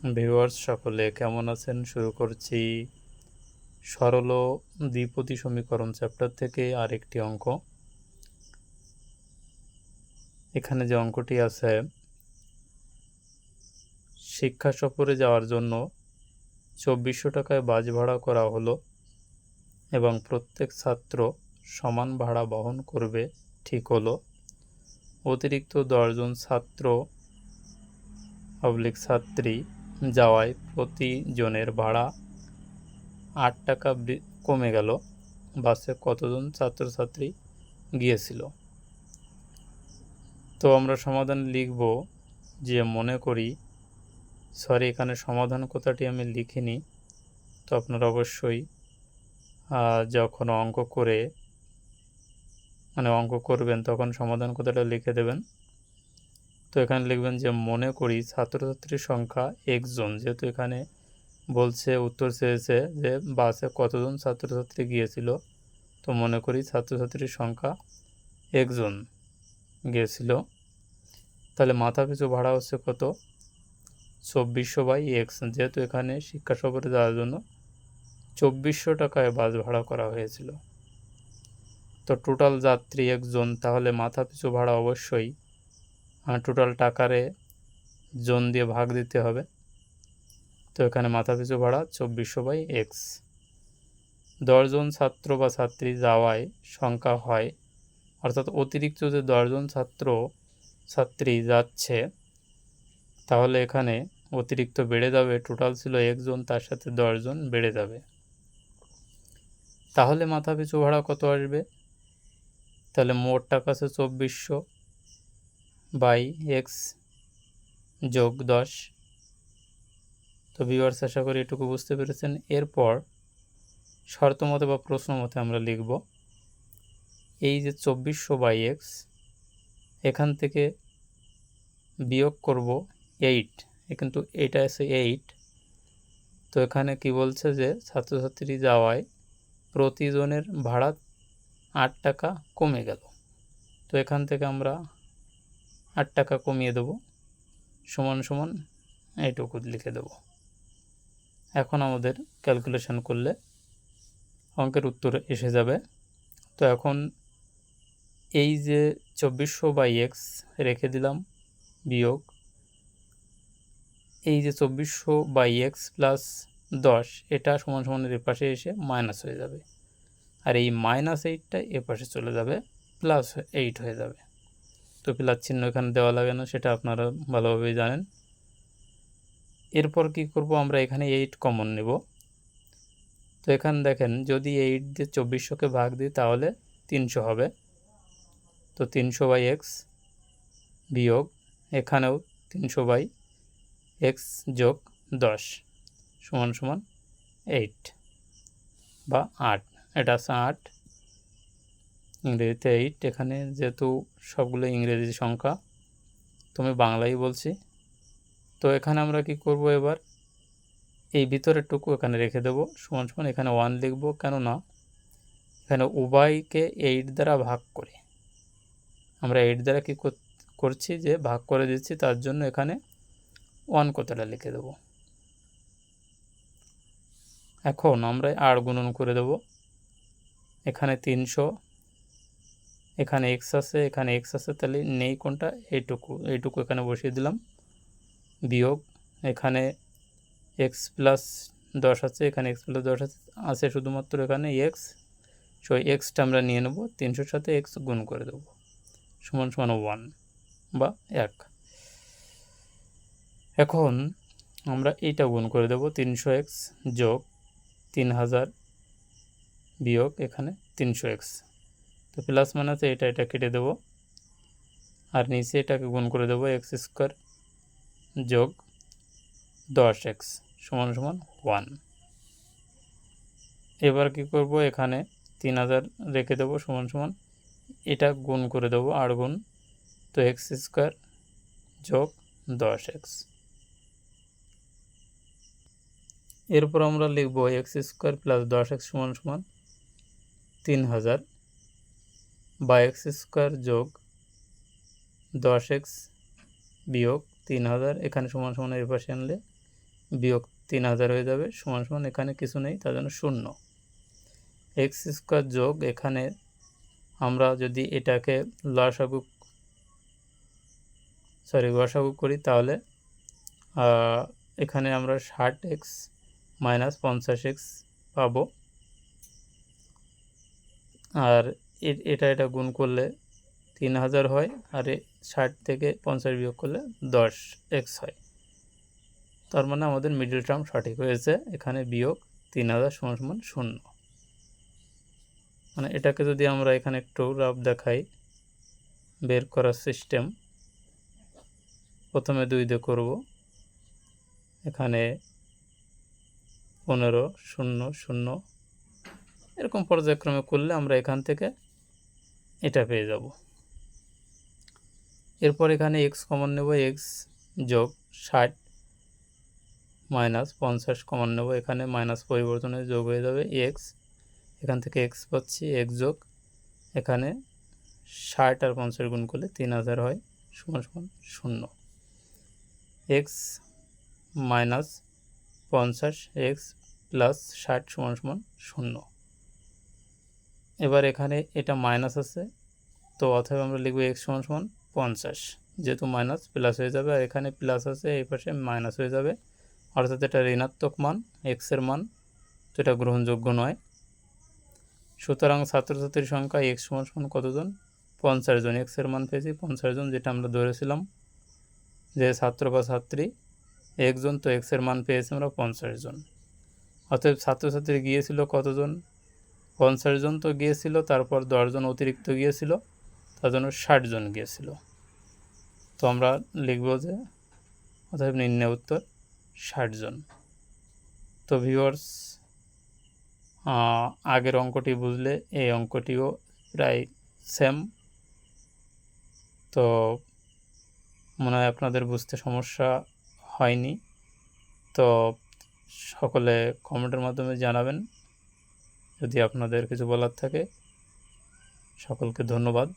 Viewers, সকলে কেমন আছেন? শুরু করছি সরল দ্বিপতি সমীকরণ চ্যাপ্টার থেকে আরেকটি অঙ্ক। এখানে যে অঙ্কটি আছে, শিক্ষা সফরে যাওয়ার জন্য চব্বিশশো টাকায় বাস ভাড়া করা হলো এবং প্রত্যেক ছাত্র সমান ভাড়া বহন করবে ঠিক হলো। অতিরিক্ত দশজন ছাত্র পাবলিক ছাত্রী যাওয়ায় প্রতিজনের ভাড়া আট টাকা কমে গেল। বাসে কতজন ছাত্রছাত্রী গিয়েছিল? তো আমরা সমাধান লিখব যে মনে করি, সরি, এখানে সমাধান কথাটি আমি লিখিনি। তো আপনারা অবশ্যই যখন অঙ্ক করে মানে অঙ্ক করবেন, তখন সমাধান কথাটা লিখে দেবেন। তো এখানে লিখবেন যে, মনে করি ছাত্রছাত্রীর সংখ্যা একজন। যেহেতু এখানে বলছে, উত্তর চেয়েছে যে, বাসে কতজন ছাত্রছাত্রী গিয়েছিল? তো মনে করি ছাত্রছাত্রীর সংখ্যা একজন গিয়েছিল। তাহলে মাথা পিছু ভাড়া হচ্ছে কত? চব্বিশশো বাই এক্স। যেহেতু এখানে শিক্ষা সফরে যাওয়ার জন্য চব্বিশশো টাকায় বাস ভাড়া করা হয়েছিল। তো টোটাল যাত্রী একজন, তাহলে মাথা পিছু ভাড়া অবশ্যই টোটাল টাকারে জন দিয়ে ভাগ দিতে হবে। তো এখানে মাথাপিছু ভাড়া চব্বিশশো বাই এক্স দশজন ছাত্র বা ছাত্রী যাওয়ায় সংখ্যা হয়, অর্থাৎ অতিরিক্ত যে দশজন ছাত্র, ছাত্রী যাচ্ছে, তাহলে এখানে অতিরিক্ত বেড়ে যাবে টোটাল ছিল একজন তার সাথে দশজন বেড়ে যাবে। তাহলে মাথাপিছু ভাড়া কত আসবে? তাহলে মোট টাকা আছে চব্বিশশো। বাই এক্স যোগ দশ। তো ভিউয়ার্স আশা করি এটুকু বুঝতে পেরেছেন। এরপর শর্ত মতে বা প্রশ্ন মতে আমরা লিখব, এই যে চব্বিশশো বাই এক্স, এখান থেকে বিয়োগ করব এইট। কিন্তু এটা আছে এইট। তো এখানে কি বলছে যে ছাত্রছাত্রী যাওয়ায় প্রতিজনের ভাড়া আট টাকা কমে গেল। তো এখান থেকে আমরা আট টাকা কমিয়ে দেব, সমান সমান এইটুকু লিখে দেব। এখন আমাদের ক্যালকুলেশন করলে অঙ্কের উত্তর এসে যাবে। তো এখন এই যে চব্বিশশো বাই এক্স রেখে দিলাম বিয়োগ, এই যে চব্বিশশো বাই এক্স প্লাস দশ, এটা সমান সমানের এপাশে এসে মাইনাস হয়ে যাবে। আর এই মাইনাস এইটটা এপাশে চলে যাবে প্লাস এইট হয়ে যাবে। তো প্লাস চিহ্ন এখানে দেওয়া লাগে না, সেটা আপনারা ভালোভাবেই জানেন। এরপর কি করব, আমরা এখানে এইট কমন নেব। তো এখানে দেখেন, যদি এইট দিয়ে চব্বিশশোকে ভাগ দিই, তাহলে তিনশো হবে। তো তিনশো বাই এক্স বিয়োগ, এখানেও তিনশো বাই এক্স যোগ দশ, সমান সমান এইট বা আট। এটা আছে আট। ইংরেজিতে এইট এখানে যেহেতু সবগুলো ইংরেজি সংখ্যা, তুমি বাংলাই বলছি। তো এখানে আমরা কি করব এবার? এই ভিতরের টুকু এখানে রেখে দেব, সমান সমান এখানে ওয়ান লিখব, কেননা এখানে উভয়কে এইট দ্বারা ভাগ করে। আমরা এইট দ্বারা কী করছি যে ভাগ করে দিচ্ছি, তার জন্য এখানে ওয়ান কথাটা লিখে দেব? এখন আমরা আর গুণন করে দেব। এখানে তিনশো এখানে এক্স আছে, এখানে এক্স আছে, তাহলে নেই কোনটা? এইটুকু এইটুকু এখানে বসিয়ে দিলাম। বিয়োগ, এখানে এক্স প্লাস দশ আছে, এখানে এক্স প্লাস দশ আছে আছে শুধুমাত্র এখানে এক্স সো এক্সটা আমরা নিয়ে নেব, তিনশোর সাথে এক্স গুণ করে দেবো, সমান সমান ওয়ান বা এক। এখন আমরা এইটা গুণ করে দেব, তিনশো এক্স যোগ তিন হাজার বিয়োগ এখানে তিনশো এক্স তো প্লাস মানে আছে এটা এটা কেটে দেব। আর নিচে এটাকে গুণ করে দেবো এক্স স্কোয়ার যোগ দশ এক্স সমান সমান ওয়ান এবার কি করব? এখানে তিন হাজার রেখে দেবো সমান সমান। এটা গুণ করে দেবো আট গুণ। তো এক্স স্কোয়ার যোগ দশ এক্স এরপর আমরা লিখব এক্স স্কোয়ার প্লাস দশ এক্স সমান সমান তিন হাজার। বা এক্স স্কোয়ার যোগ দশ এক্স বিয়োগ তিন হাজার, এখানে সমান সমান এর পাশে আনলে বিয়োগ তিন হাজার হয়ে যাবে, সমান সমান এখানে কিছু নেই, তার জন্য শূন্য। এক্স স্কোয়ার যোগ এখানে আমরা যদি এটাকে লসাগু, সরি গসাগু করি তাহলে এখানে আমরা ষাট এক্স মাইনাস পঞ্চাশ এক্স পাবো। আর এটা এটা গুণ করলে তিন হাজার হয় আর ষাট থেকে পঞ্চাশ বিয়োগ করলে দশ এক্স হয়। তার মানে আমাদের মিডল টার্ম সঠিক হয়েছে, এখানে বিয়োগ তিন হাজার সমান সমান শূন্য। মানে এটাকে যদি আমরা এখানে একটু রাফ দেখাই, বের করার সিস্টেম প্রথমে দুই দিয়ে করব, এখানে পনেরো, শূন্য শূন্য, এরকম পর্যায়ক্রমে করলে আমরা এখান থেকে এটা পেয়ে যাব। এরপর এখানে এক্স কমন নেব এক্স যোগ ষাট মাইনাস পঞ্চাশ কমন নেব। এখানে মাইনাস পরিবর্তনে যোগ হয়ে যাবে এক্স এখান থেকে এক্স পাচ্ছি এক্স যোগ এখানে ষাট আর পঞ্চাশ গুণ করলে তিন হাজার হয়, সমান সমান শূন্য। এক্স মাইনাস পঞ্চাশ এক্স প্লাস ষাট সমান সমান শূন্য। এবার এখানে এটা মাইনাস আছে, তো অথবা আমরা লিখব এক্স সমান সমান পঞ্চাশ, যেহেতু মাইনাস প্লাস হয়ে যাবে, আর এখানে প্লাস আছে, এই পাশে মাইনাস হয়ে যাবে, অর্থাৎ এটা ঋণাত্মক মান এক্সের মান, তো এটা গ্রহণযোগ্য নয়। সুতরাং ছাত্রছাত্রীর সংখ্যা এক্স সমান সমান কতজন? পঞ্চাশ জন এক্সের মান পেয়েছি পঞ্চাশ জন, যেটা আমরা ধরেছিলাম, যে ছাত্র বা ছাত্রী একজন, তো এক্সের মান পেয়েছি আমরা পঞ্চাশ জন। অতএব ছাত্রছাত্রী গিয়েছিল কতজন? পঞ্চাশ জন তো গিয়েছিল, তারপর দশজন অতিরিক্ত গিয়েছিল, তার জন্য ষাট জন গিয়েছিল। তো আমরা লিখব যে অতএব নিম্নে উত্তর, ষাট জন। তো ভিউয়ার্স আগের অঙ্কটি বুঝলে, এই অঙ্কটিও প্রায় সেম তো মনে হয় আপনাদের বুঝতে সমস্যা হয়নি। তো সকলে কমেন্টের মাধ্যমে জানাবেন। যদি আপনাদের কিছু বলার থাকে সকলকে ধন্যবাদ।